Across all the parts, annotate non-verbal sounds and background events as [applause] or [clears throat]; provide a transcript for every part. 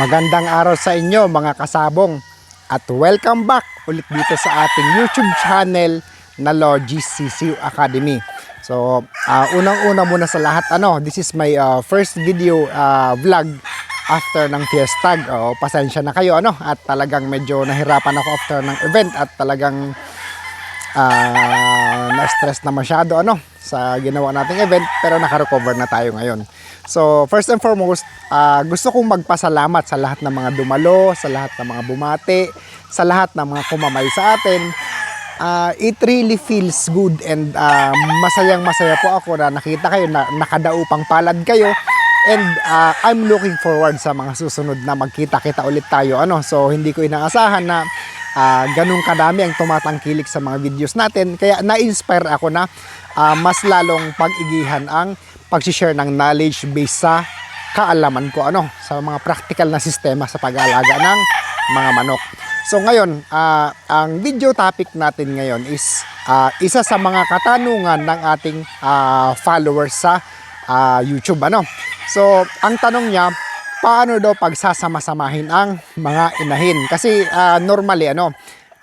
Magandang araw sa inyo mga kasabong at welcome back ulit dito sa ating YouTube channel na Logis CCU Academy. So, ah, unang-una muna sa lahat, ano, this is my ah, first video ah, vlog after ng Fiestag. Oh, pasensya na kayo, ano, at talagang medyo nahirapan ako after ng event at talagang ah, na-stress na masyado ano sa ginawa nating event pero naka-recover na tayo ngayon. So, first and foremost, ah, gusto kong magpasalamat sa lahat ng mga dumalo, sa lahat ng mga bumati, sa lahat ng mga kumamay sa atin. Ah, it really feels good and ah, masayang masaya po ako na nakita kayo na nakadaupang palad kayo. And ah, I'm looking forward sa mga susunod na magkita-kita ulit tayo ano? So hindi ko inaasahan na ah, ganun kadami ang tumatangkilik sa mga videos natin. Kaya na-inspire ako na ah, mas lalong pag-igihan ang pag-share ng knowledge based sa kaalaman ko ano sa mga practical na sistema sa pag-aalaga ng mga manok. So ngayon, ah, ang video topic natin ngayon is ah, isa sa mga katanungan ng ating ah, followers sa ah, YouTube ano. So ang tanong niya, paano daw pagsasama-samahin ang mga inahin? Kasi ah, normally ano,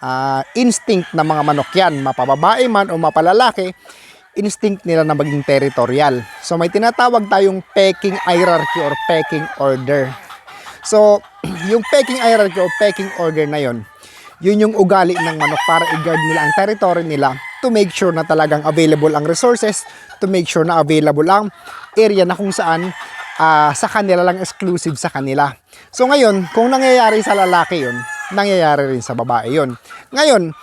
ah, instinct ng mga manok yan, mapababae man o mapalalaki, instinct nila na maging territorial. So may tinatawag tayong pecking hierarchy or pecking order. So, [clears throat] yung pecking hierarchy o pecking order na yon, yun yung ugali ng manok para i-guard nila ang territory nila to make sure na talagang available ang resources, to make sure na available ang area na kung saan ah, sa kanila lang exclusive sa kanila. So ngayon, kung nangyayari sa lalaki yun, nangyayari rin sa babae yun. Ngayon,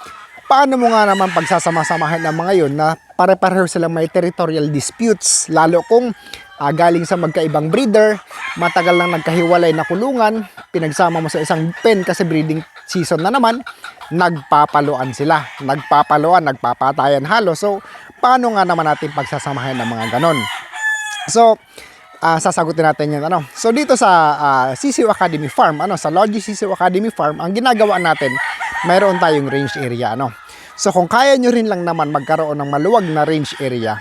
paano mo nga naman pagsasama-samahin ng mga yun na pare-pareho silang may territorial disputes, lalo kung ah, galing sa magkaibang breeder, matagal lang nagkahiwalay na kulungan, pinagsama mo sa isang pen kasi breeding season na naman, nagpapaluan sila. Nagpapaluan, nagpapatayan halo. So, paano nga naman natin pagsasamahin ng mga ganon? So, ah, sasagutin natin yan. Ano? So, dito sa ah, CCU Academy Farm, ano, sa Logi CCU Academy Farm, ang ginagawa natin, mayroon tayong range area. Ano? So, kung kaya nyo rin lang naman magkaroon ng maluwag na range area,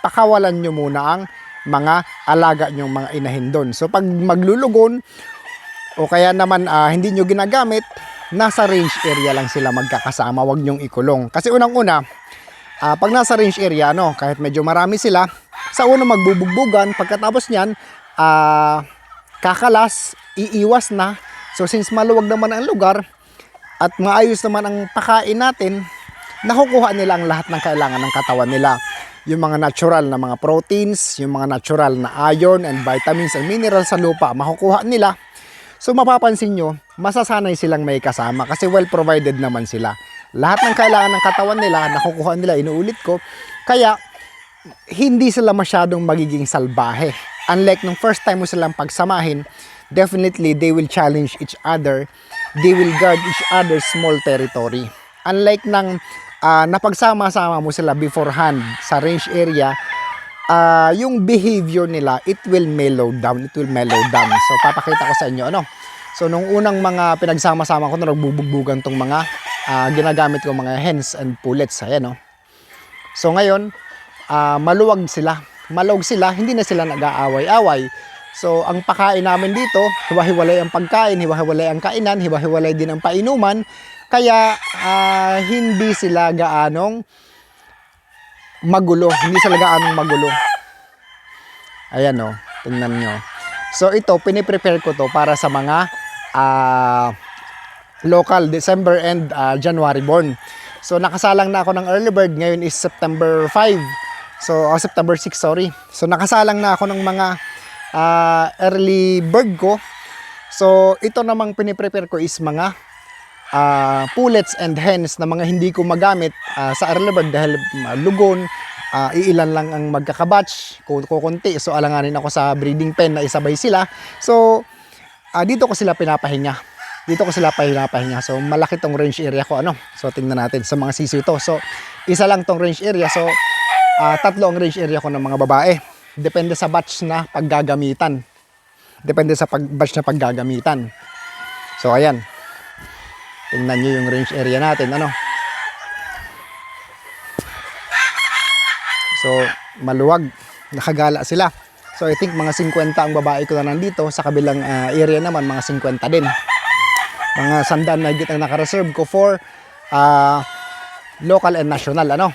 pakawalan nyo muna ang mga alaga nyong mga inahin doon. So, pag maglulugon, o kaya naman ah, hindi nyo ginagamit, nasa range area lang sila magkakasama, wag nyong ikulong. Kasi unang-una, ah, pag nasa range area, no, kahit medyo marami sila, sa una magbubugbugan, pagkatapos niyan, ah, kakalas, iiwas na. So since maluwag naman ang lugar, at maayos naman ang pakain natin, nakukuha nila ang lahat ng kailangan ng katawan nila. Yung mga natural na mga proteins, yung mga natural na iron and vitamins and minerals sa lupa, makukuha nila. So mapapansin nyo, masasanay silang may kasama kasi well provided naman sila. Lahat ng kailangan ng katawan nila, nakukuha nila, inuulit ko. Kaya, hindi sila masyadong magiging salbahe. Unlike nung first time mo silang pagsamahin, definitely they will challenge each other. They will guard each other's small territory. Unlike nang ah, napagsama-sama mo sila beforehand sa range area, ah, yung behavior nila, it will mellow down. It will mellow down. So, papakita ko sa inyo, ano? So, nung unang mga pinagsama-sama ko na nagbubugbugan tong mga ah, ginagamit ko mga hens and pullets. Ayan, no? So, ngayon, ah, maluwag sila. Maluwag sila, hindi na sila nag-aaway-away. So, ang pakain namin dito, hiwa-hiwalay ang pagkain, hiwa-hiwalay ang kainan, hiwa-hiwalay din ang painuman. Kaya, ah, hindi sila gaanong magulo. Hindi sila gaanong magulo. Ayan o, tingnan nyo. So ito, piniprepare ko to para sa mga ah, local December and ah, January born. So nakasalang na ako ng early bird. Ngayon is September 5. So, oh, September 6, sorry. So nakasalang na ako ng mga ah, early bird ko. So ito namang piniprepare ko is mga ah, pullets and hens na mga hindi ko magamit ah, sa early bird dahil ah, lugon, ah, iilan lang ang magkakabatch, ku- kukunti. So alanganin ako sa breeding pen na isabay sila. So ah, dito ko sila pinapahinga. Dito ko sila pinapahinga. So malaki tong range area ko ano. So tingnan natin sa mga sisiw to. So isa lang tong range area. So ah, tatlo ang range area ko ng mga babae. Depende sa batch na paggagamitan. Depende sa pag batch na paggagamitan. So ayan. Tingnan nyo yung range area natin. Ano? So, maluwag. Nakagala sila. So, I think mga 50 ang babae ko na nandito. Sa kabilang ah, area naman, mga 50 din. Mga sandaan na higit ang nakareserve ko for ah, local and national. Ano?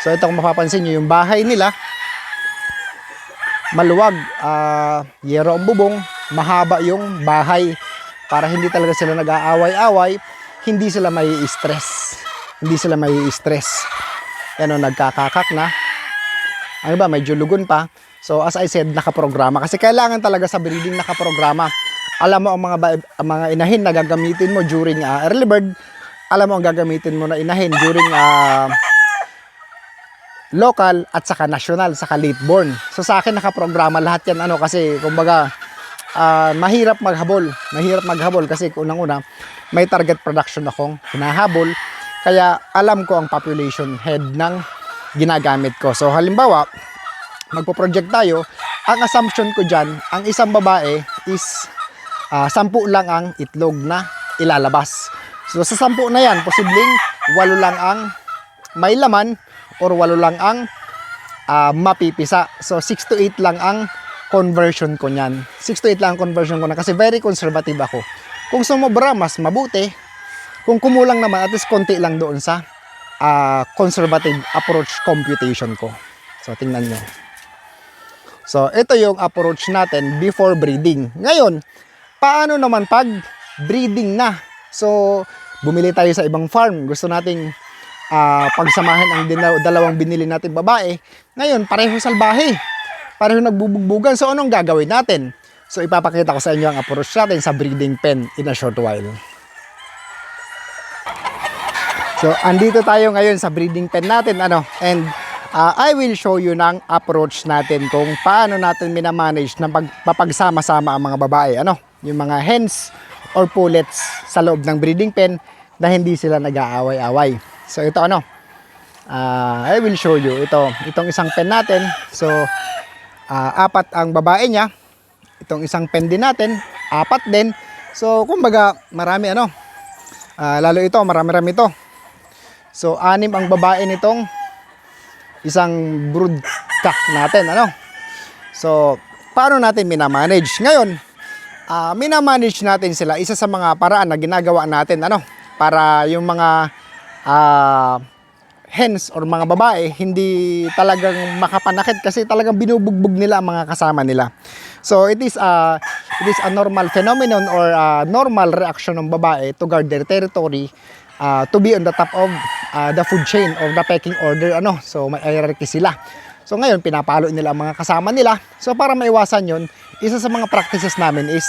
So ito kung mapapansin nyo, yung bahay nila, maluwag, ah, yero ang bubong, mahaba yung bahay para hindi talaga sila nag-aaway-away, hindi sila may stress. Hindi sila may stress. Yan o, nagkakakak na. Ano ba, medyo lugon pa. So as I said, nakaprograma. Kasi kailangan talaga sa breeding nakaprograma. Alam mo ang mga, ang mga inahin na gagamitin mo during ah, early bird, alam mo ang gagamitin mo na inahin during ah, local at saka national, saka late born. So sa akin nakaprograma lahat yan ano kasi kumbaga ah, mahirap maghabol. Mahirap maghabol kasi unang-una may target production akong hinahabol. Kaya alam ko ang population head ng ginagamit ko. So halimbawa, magpo-project tayo, ang assumption ko dyan, ang isang babae is ah, sampu lang ang itlog na ilalabas. So sa sampu na yan, posibleng walo lang ang may laman or walo lang ang ah, mapipisa. So 6 to 8 lang ang conversion ko niyan. 6 to 8 lang ang conversion ko na kasi very conservative ako. Kung sumobra, mas mabuti. Kung kumulang naman, at least konti lang doon sa ah, conservative approach computation ko. So tingnan nyo. So ito yung approach natin before breeding. Ngayon, paano naman pag breeding na? So bumili tayo sa ibang farm. Gusto nating ah, pagsamahin ang dalawang binili natin babae. Ngayon, pareho salbahe. Pareho nagbubugbugan. So, anong gagawin natin? So, ipapakita ko sa inyo ang approach natin sa breeding pen in a short while. So, andito tayo ngayon sa breeding pen natin, ano, and ah, I will show you ng approach natin kung paano natin minamanage na pagpapagsama-sama ang mga babae, ano, yung mga hens or pullets sa loob ng breeding pen na hindi sila nag-aaway-away. So, ito ano, ah, I will show you. Ito, itong isang pen natin. So, ah, apat ang babae niya. Itong isang pen din natin, apat din. So, kumbaga, marami ano. Ah, lalo ito, marami-rami ito. So, anim ang babae nitong isang brood cock natin, ano? So, paano natin minamanage? Ngayon, ah minamanage natin sila. Isa sa mga paraan na ginagawa natin, ano? Para yung mga ah hens or mga babae hindi talagang makapanakit kasi talagang binubugbog nila ang mga kasama nila. So it is a it is a normal phenomenon or a normal reaction ng babae to guard their territory uh, to be on the top of uh, the food chain or the pecking order ano. So may hierarchy sila. So ngayon pinapalo nila ang mga kasama nila. So para maiwasan 'yon, isa sa mga practices namin is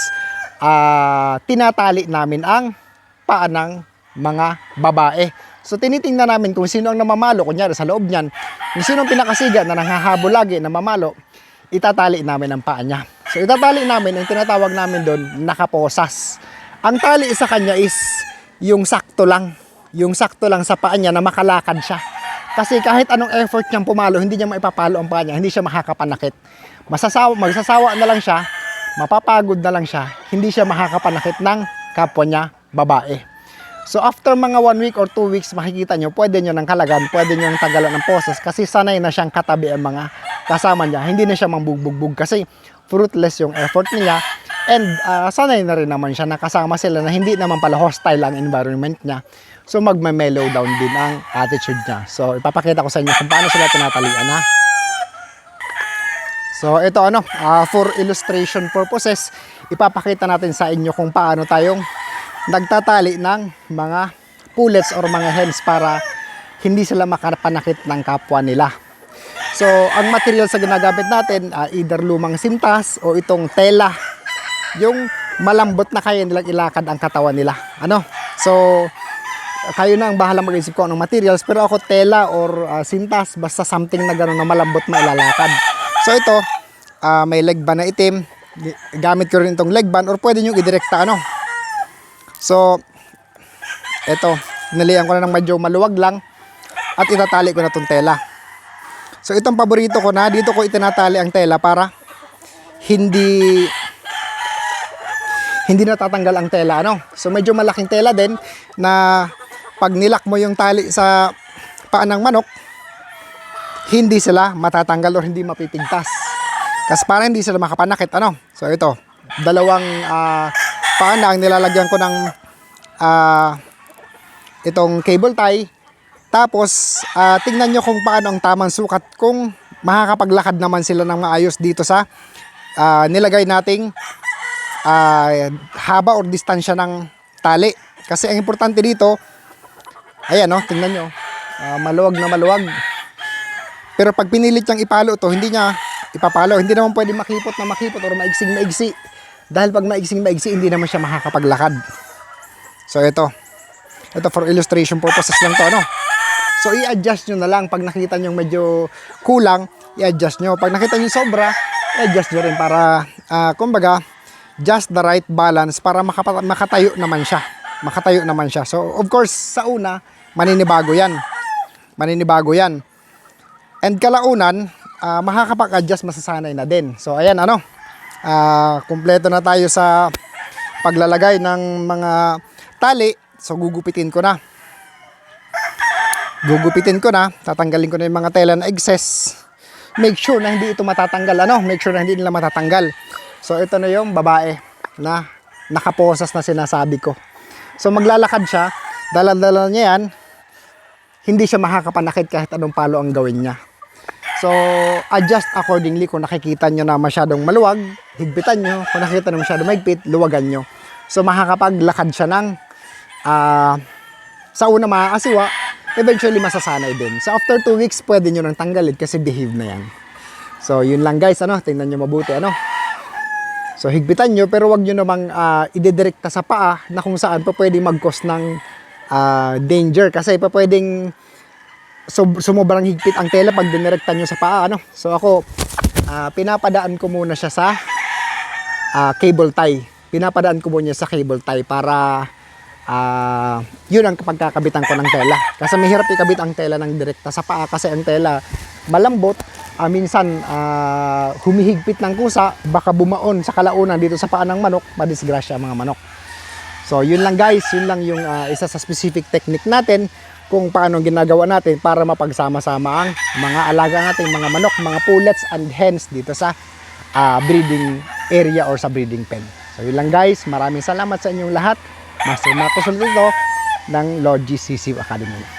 ah, tinatali namin ang paa ng mga babae. So tinitingnan namin kung sino ang namamalo, kunyari sa loob niyan, kung sino ang pinakasiga na nanghahabol lagi, namamalo, itatali namin ang paa niya. So itatali namin, ang tinatawag namin doon, nakaposas. Ang tali sa kanya is yung sakto lang, yung sakto lang sa paa niya na makalakad siya. Kasi kahit anong effort niyang pumalo, hindi niya maipapalo ang paa niya, hindi siya makakapanakit. Masasawa, magsasawa na lang siya, mapapagod na lang siya, hindi siya makakapanakit ng kapwa niya babae. So after mga one week or two weeks, makikita nyo, pwede nyo ng kalagan, pwede nyo ng tagalan ng poses kasi sanay na siyang katabi ang mga kasama niya. Hindi na siya mambugbog kasi fruitless yung effort niya and ah, sanay na rin naman siya nakasama sila na hindi naman pala hostile ang environment niya. So magme-mellow down din ang attitude niya. So ipapakita ko sa inyo kung paano sila tinatalian ha. So ito ano, ah, for illustration purposes, ipapakita natin sa inyo kung paano tayong nagtatali ng mga pullets or mga hens para hindi sila makapanakit ng kapwa nila. So, ang material sa ginagamit natin, ah, either lumang sintas o itong tela. Yung malambot na kaya nilang ilakad ang katawan nila. Ano? So, kayo na ang bahalang mag-isip ko ng materials. Pero ako tela or ah, sintas, basta something na gano'n na malambot na ilalakad. So, ito, ah, may leg band na itim. Gamit ko rin itong leg band or pwede nyo idirekta ano. So, eto, nilihan ko na ng medyo maluwag lang at itatali ko na tong tela. So, itong paborito ko na, dito ko itinatali ang tela para hindi hindi natatanggal ang tela, ano? So, medyo malaking tela din na pag nilak mo yung tali sa paa ng manok, hindi sila matatanggal or hindi mapipigtas. Kasi para hindi sila makapanakit, ano? So ito, dalawang uh, paana ang nilalagyan ko ng ah, itong cable tie. Tapos, ah, tingnan nyo kung paano ang tamang sukat kung makakapaglakad naman sila ng maayos dito sa ah, nilagay nating ah, haba or distansya ng tali. Kasi ang importante dito, ayan no, tingnan nyo, ah, maluwag na maluwag. Pero pag pinilit niyang ipalo to, hindi niya ipapalo. Hindi naman pwede makipot na makipot or maigsing maigsi. Dahil pag maigsing maigsi, hindi naman siya makakapaglakad. So ito. Ito for illustration purposes lang to, ano? So i-adjust nyo na lang. Pag nakita nyo medyo kulang, i-adjust nyo. Pag nakita nyo sobra, i-adjust nyo rin para, ah, kumbaga, just the right balance para makapa- makatayo naman siya. Makatayo naman siya. So of course, sa una, maninibago yan. Maninibago yan. And kalaunan, ah, makakapag-adjust masasanay na din. So ayan ano, ah, kumpleto na tayo sa paglalagay ng mga tali. So gugupitin ko na. Gugupitin ko na, tatanggalin ko na yung mga tela na excess. Make sure na hindi ito matatanggal, ano? Make sure na hindi nila matatanggal. So ito na yung babae na nakaposas na sinasabi ko. So maglalakad siya, dala-dala niya yan, hindi siya makakapanakit kahit anong palo ang gawin niya. So, adjust accordingly kung nakikita nyo na masyadong maluwag, higpitan nyo. Kung nakikita nyo masyadong mahigpit, luwagan nyo. So, makakapaglakad siya ng ah, sa una makakasiwa, eventually masasanay din. So, after 2 weeks, pwede nyo nang tanggalin kasi behave na yan. So, yun lang guys, ano, tingnan nyo mabuti, ano. So, higpitan nyo, pero wag nyo namang uh, idedirekta sa paa na kung saan pa pwedeng mag-cause ng ah, danger. Kasi pa pwedeng so, sumobrang higpit ang tela pag dinirekta nyo sa paa. Ano? So, ako, ah, pinapadaan ko muna siya sa ah, cable tie. Pinapadaan ko muna sa cable tie para ah, yun ang pagkakabitan ko ng tela. Kasi mahirap ikabit ang tela ng direkta sa paa kasi ang tela malambot. Ah, minsan ah, humihigpit ng kusa, baka bumaon sa kalaunan dito sa paa ng manok, madisgrasya ang mga manok. So, yun lang guys, yun lang yung ah, isa sa specific technique natin kung paano ginagawa natin para mapagsama-sama ang mga alaga nating mga manok, mga pullets and hens dito sa ah, breeding area or sa breeding pen. So, yun lang guys, maraming salamat sa inyong lahat. Master Marcos ulit ito ng Lord GCC Academy.